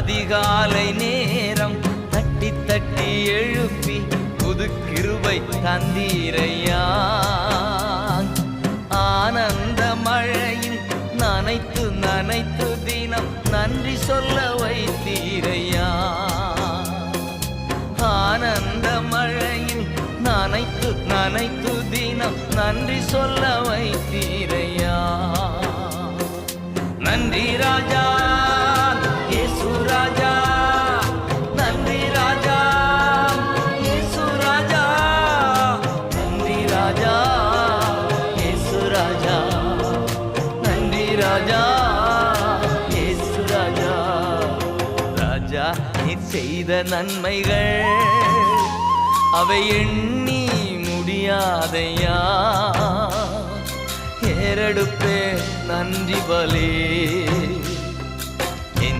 அதிகாலை நேரம் தட்டி தட்டி எழுப்பி புது கிருபை தந்தீரையா ஆனந்த மழையில் நனைத்து நனைத்து தினம் நன்றி சொல்ல வைத்தீரையா ஆனந்த மழையில் நனைத்து நனைத்து தினம் நன்றி சொல்ல வைத்தீரையா நன்றி ராஜா ராஜா இயேசு ராஜா நன்றி ராஜா இயேசு ராஜா ராஜா நீ செய்த நன்மைகள் அவை எண்ணி முடியாதையா? ஏறெடுப்பே நன்றி பலே.